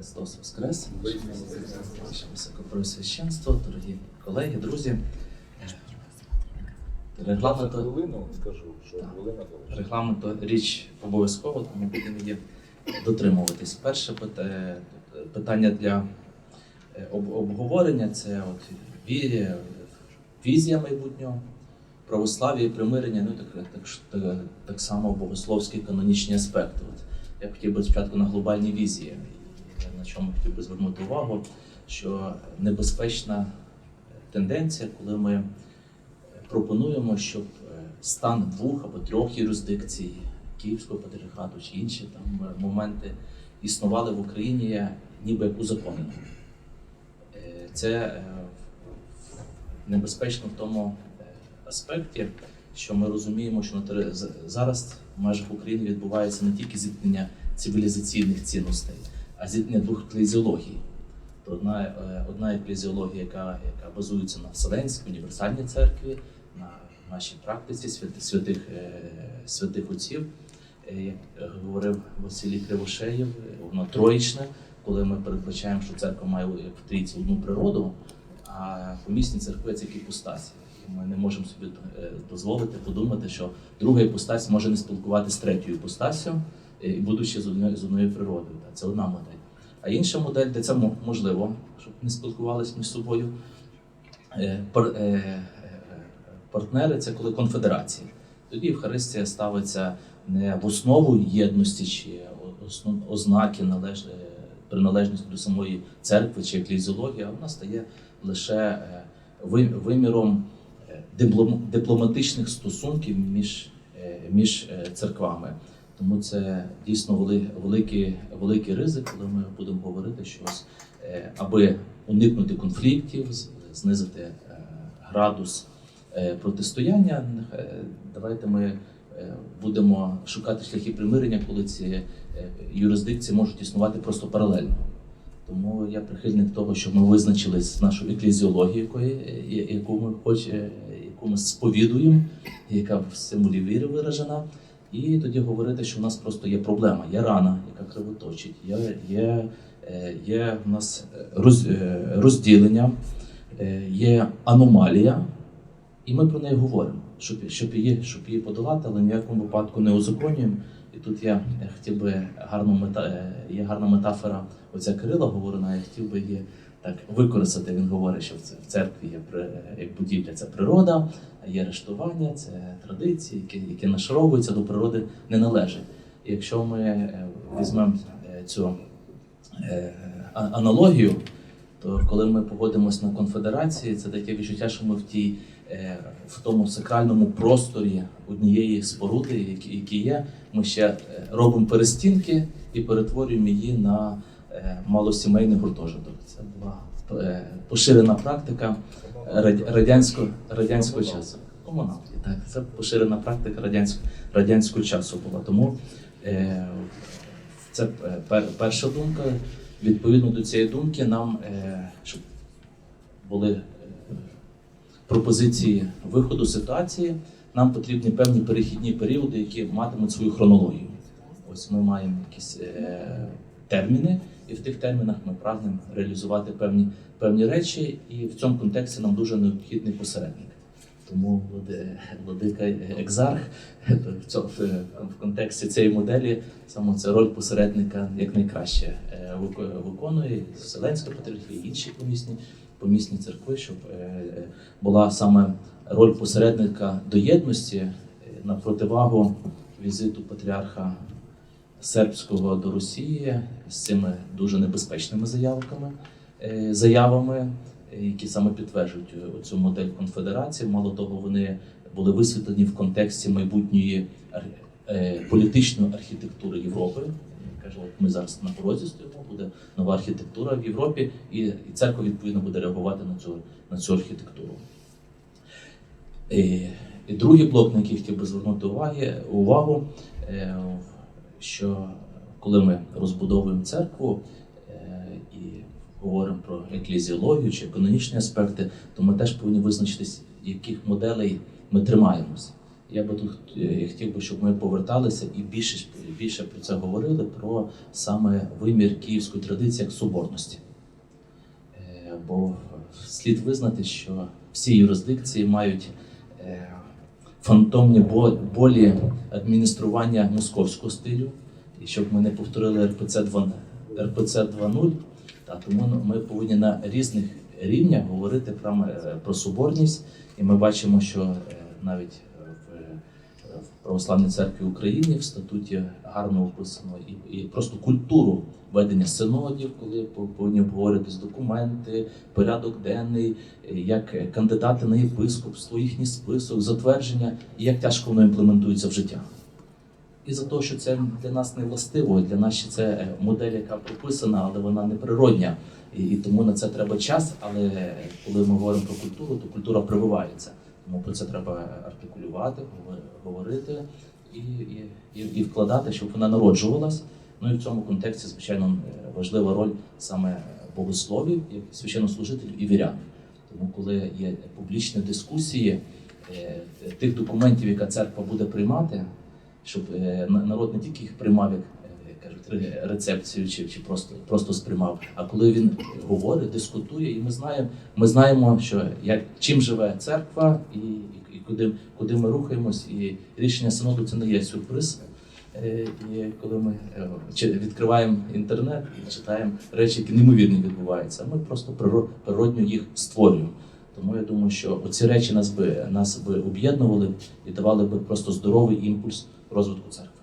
Христос Воскрес! Ваше Високопреосвященство, дорогі колеги, друзі. Регламенту, Хвилину скажу, що хвилина залишилася. регламенту річ обов'язково, тому будемо її дотримуватись. Перше пита- питання для е, обговорення це от ві- візія майбутнього, православ'я і примирення, ну так, так, так, так само богословські канонічні аспекти. От я хотів би спочатку на глобальній візії, на чому хотів би звернути увагу, що небезпечна тенденція, коли ми пропонуємо, щоб е, стан двох або трьох юрисдикцій Київського патріархату чи інші там е, моменти існували в Україні ніби як узаконені. Е, Це е, небезпечно в тому е, аспекті, що ми розуміємо, що на зараз в межах України відбувається не тільки зіткнення цивілізаційних цінностей, двох еклезіологій. То одна, е, одна еклезіологія, яка, яка базується на Вселенській універсальній церкві, на нашій практиці святи- святих, е, святих отців. Е, Як говорив Василій Кривошеєв, воно троїчне, коли ми передбачаємо, що церква має в трійці одну природу, а помісні церкви це іпостасі. Ми не можемо собі дозволити подумати, що друга іпостась може не спілкуватися з третьою іпостасю, будучи з одною з одною природою. Це одна модель. А інша модель, де це мо- можливо, щоб не спілкувалися між собою. е, е, е, Партнери це коли конфедерації. Тоді Євхаристія ставиться не в основу єдності чи ознаки належ... приналежності до самої церкви чи еклезіології, а вона стає лише виміром дипломатичних стосунків між, між церквами. Тому це дійсно вели- великий, великий ризик, коли ми будемо говорити, що е, аби уникнути конфліктів, знизити е, градус е, протистояння, давайте ми будемо шукати шляхи примирення, коли ці юрисдикції можуть існувати просто паралельно. Тому я прихильник того, що ми визначились з нашою еклезіологією, яку ми хоч, яку ми сповідуємо, яка в символі віри виражена. І тоді говорити, що в нас просто є проблема, є рана, яка кривоточить, є, є, е, є в нас роз, е, розділення, е, є аномалія, і ми про неї говоримо, щоб, щоб, її, щоб її подолати, але ніякому випадку не узаконюємо. І тут я е, хотів би гарну мета, е, є гарна метафора. Оця Кирила говорена, я хотів би її так використати. Він говорить, що в церкві є як будівля це природа, є рештування, це традиції, які, які нашаровуються до природи не належать. І якщо ми е, візьмемо е, цю е, аналогію, то коли ми погодимося на конфедерації, це таке відчуття, що ми в тій в тому сакральному просторі однієї споруди, які, є, ми ще робимо перестінки і перетворюємо її на малосімейний гуртожиток. Це була е, поширена практика раді- радянського, часу. Комуналки, так. Це поширена практика радянського, радянського часу була. Тому е, це е, пер, перша думка. Відповідно до цієї думки, нам, е, щоб були е, пропозиції виходу ситуації, нам потрібні певні перехідні періоди, які матимуть свою хронологію. Ось ми маємо якісь е, терміни, і в тих термінах ми прагнемо реалізувати певні, певні речі, і в цьому контексті нам дуже необхідний посередник. Тому влади- владика Екзарх в цьому в контексті цієї моделі саме ця роль посередника як найкраще е, виконує Вселенська патріархія, інші помісні помісні церкви, щоб е, була саме роль посередника до єдності е, на противагу візиту патріарха сербського до Росії з цими дуже небезпечними заявками, е, заявами, е, які саме підтверджують е, цю модель конфедерації. Мало того, вони були висвітлені в контексті майбутньої політичної архітектури Європи. Я Кажу, от ми зараз на порозі стоїмо, буде нова архітектура в Європі, і, церква відповідно буде реагувати на цю, на цю архітектуру. І, другий блок, на який хотів би звернути уваги, увагу, що коли ми розбудовуємо церкву е, і говоримо про еклезіологію чи економічні аспекти, то ми теж повинні визначитись, яких моделей ми тримаємося. Я би тут е, я хотів би, щоб ми поверталися і більше, більше про це говорили, про саме вимір київської традиції як соборності. Е, Бо слід визнати, що всі юрисдикції мають фантомні бо- болі адміністрування московського стилю, і щоб ми не повторили РПЦ 2.0, РПЦ 2.0, та тому ну, ми повинні на різних рівнях говорити про, е, про соборність, і ми бачимо, що е, навіть в Православній церкві України в статуті гарно описано і, і просто культуру ведення синодів, коли по- повинні обговорюватись документи, порядок денний, е, як кандидати на єпископство, їхній список, затвердження, і як тяжко воно імплементується в життя. І за те, що це для нас не властиво, для нас це е, модель, яка прописана, але вона не природня. І, і тому на це треба час. Але е, коли ми говоримо про культуру, то культура прививається. Тому про це треба артикулювати, говорити і, і, і, вкладати, щоб вона народжувалась. Ну і в цьому контексті, звичайно, важлива роль саме богословів, як священнослужителів і вірян. Тому, коли є публічні дискусії е, тих документів, яка церква буде приймати, щоб е, на- народ не тільки їх приймав як кажуть, рецепцію чи, чи просто, просто сприймав, а коли він говорить, дискутує, і ми знаємо, ми знаємо, що як чим живе церква і, і, і куди, куди ми рухаємось, і рішення синоду це не є сюрприз. Е, І коли ми е, відкриваємо інтернет і читаємо речі, які неймовірні відбуваються, ми просто приро- природньо їх створюємо. Тому я думаю, що оці речі нас би нас би об'єднували і давали би просто здоровий імпульс розвитку церкви.